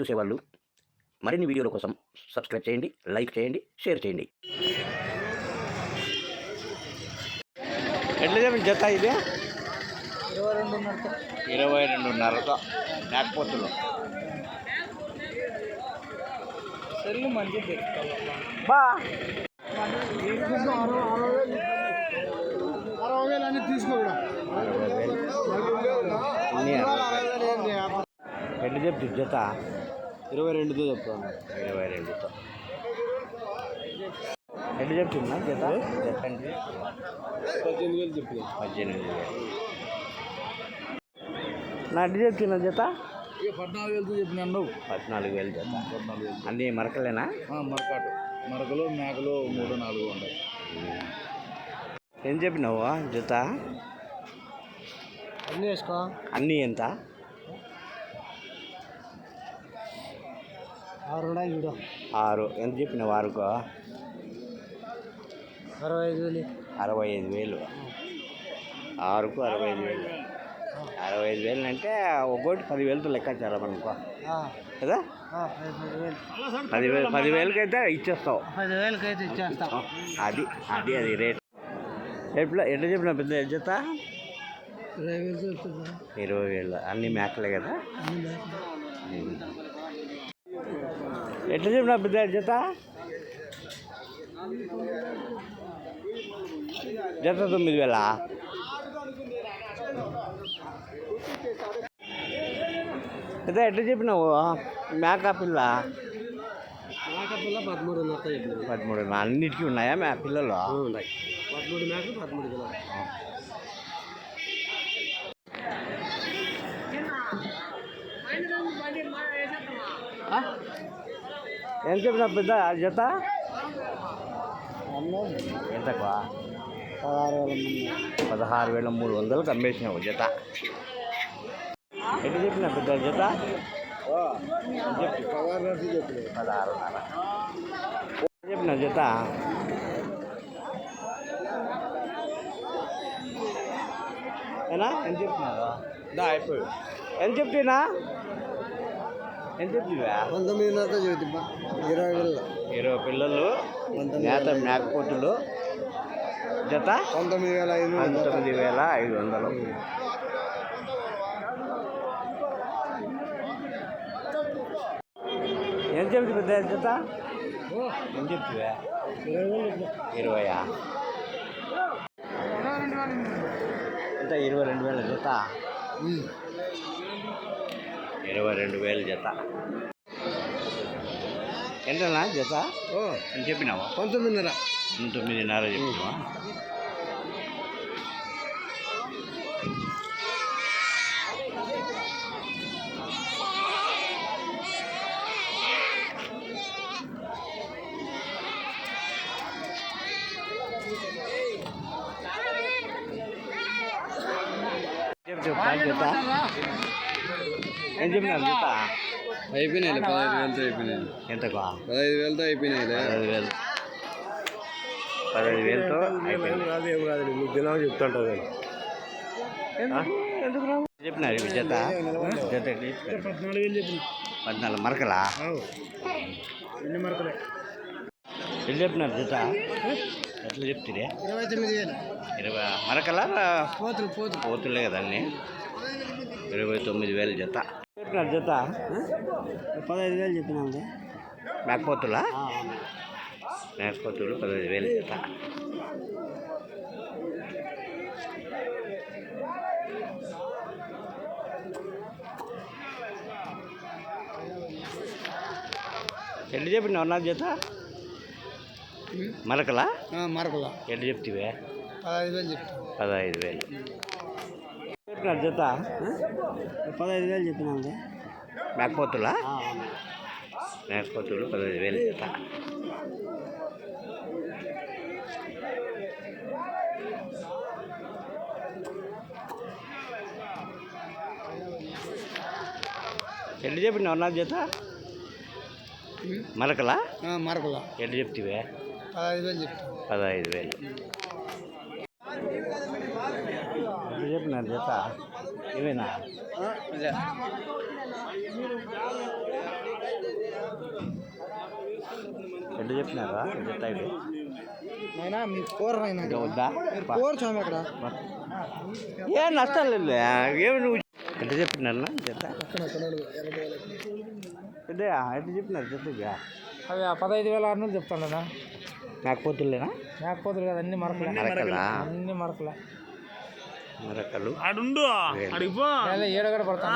చూసేవాళ్ళు మరిన్ని వీడియోల కోసం సబ్స్క్రైబ్ చేయండి లైక్ చేయండి షేర్ చేయండి. ఎట్లా జత ఇది? ఇరవై రెండున్నరతో ఇరవై రెండున్నరతో లేకపోతులు సెల్లు మంచిది. తెచ్చుకోవాలి బా. అరవై వేలు అన్ని తీసుకోకూడదు అరవై వేలు. అన్నీ అరవై వేలు. ఎట్లా చెప్తుంది జత? ఇరవై రెండుతో చెప్తాను. ఇరవై రెండుతో. ఎట్లా చెప్తున్నా? జత జత అంటే పద్దెనిమిది వేలు చెప్తాను పద్దెనిమిది వేలు. నా ఎట్లా చెప్తున్నా జత ఇక పద్నాలుగు వేలతో చెప్పినాను పద్నాలుగు వేలు జత పద్నాలుగు వేలు. అన్నీ మరకలేనా? మరకాటు. మరకలు మేకలు మూడు నాలుగు ఉన్నాయి. ఏం చెప్పినావు జత అన్నీ వేసుకో. అన్నీ ఎంత? ఆరు ఉన్నాయి చూడు ఆరు. ఎంత చెప్పినావు ఆరుకో? అరవై ఐదు వేలు. అరవై ఐదు వేలు. ఆరుకు అరవై ఐదు వేలు. అరవై ఐదు వేలు అంటే ఒక్కోటి పదివేలతో లెక్కాచారా మనకు. కదా? పది వేలు. పదివేలు పదివేలకి అయితే ఇచ్చేస్తావు. పది వేలకి అయితే ఇచ్చేస్తాం. అది అది అది రేట్. ఎట్లా ఎట్లా చెప్పిన పెద్ద జత ఇరవై వేలు అన్ని మేకలే కదా? ఎట్లా చెప్పిన పెద్ద జత? జత తొమ్మిది వేల. పెద్ద ఎట్లా చెప్పినావు? మేక పిల్ల మేక పదమూడు అన్నిటికీ ఉన్నాయా మే పిల్లలు? ఉన్నాయి. పదమూడు మేకలు పదమూడు ఏం చెప్పిన పెద్ద జత? ఎంతకు పదహారు వేల పదహారు వేల మూడు వందలకు అమ్మేసినావు జత. ఎట్లా చెప్పిన పెద్ద జత? పదహారున్నర. చెప్పిన జత? ఏనా? ఎంత చెప్తున్నారు దా అయిపోయి. ఎంత చెప్తున్నా ఎంత చెప్తున్నా పంతొమ్మిదిన్నరతో చెబుతా ఇరవై వేల ఇరవై పిల్లలు నేత మేకపోతులు జత పంతొమ్మిది వేల ఐదు పంతొమ్మిది వేల ఐదు వందలు ఏం చెప్తుంది పెద్ద జత ఏం చెప్తువా ఇరవై వేలు ఇరవయా ఎంత ఇరవై రెండు వేల జత ఇరవై రెండు వేల జత ఎంతనా జత ఎంత చెప్పినావా పంతొమ్మిదిన్నర తొమ్మిదిన్నర చెప్పినావా చెప్పు చెప్పు జత ఏం చెప్పినారు? జత అయిపోయినాయి పదహైదు వేలతో అయిపోయినాయి. ఎంతకు? పదహైదు వేలతో అయిపోయినాయి పదహైదు వేలు. పదహైదు వేలతో కాదు ఏం కాదు మీకు చెప్పినారు? ఇవి జత జత? పద్నాలుగు వేలు చెప్పిన. పద్నాలుగు మరకలా? ఎన్ని మరకలే? ఎట్లా చెప్పినారు జత ఎట్లా చెప్తిరే? ఇరవై తొమ్మిది వేలు. ఇరవై మరకలా? పోతులు పోతులు. పోతులే కదండి ఇరవై తొమ్మిది వేలు జత చెప్పినారు జత పదహైదు వేలు చెప్పినాము మేకపోతులా? మేకపోతులు పదహైదు వేలు జత. ఎట్లా చెప్పినావు నా జత? మరకలా? మరకల. ఎట్లా చెప్తివే? పదహైదు వేలు చెప్తాను పదహైదు వేలు. చెప్పినారు జత పదహైదు వేలు చెప్పినాము మేకపోతులా? మేకపోతులు పదహైదు వేలు జత. ఎట్లా చెప్పినావు నా జత? మరకలా? మరకల. ఎట్లా చెప్తివే? పదహైదు వేలు చెప్తాను పదహైదు వేలు. చెప్పినారు జత ఇవేనా? ఎట్లా చెప్పినారా? జత వద్దా? బా. ఏం నష్టం లేదు. ఏమి నువ్వు ఎట్లా చెప్పినారా? జత పెద్ద ఎట్లా చెప్పినారు? జత? అవి పదహైదు వేల ఆరు చెప్తాను మేకపోతులేనా మేకపోతులు కదా అన్ని మరకలా? అన్ని మరకలే. మరకలు. ఏడగడ పడతాను.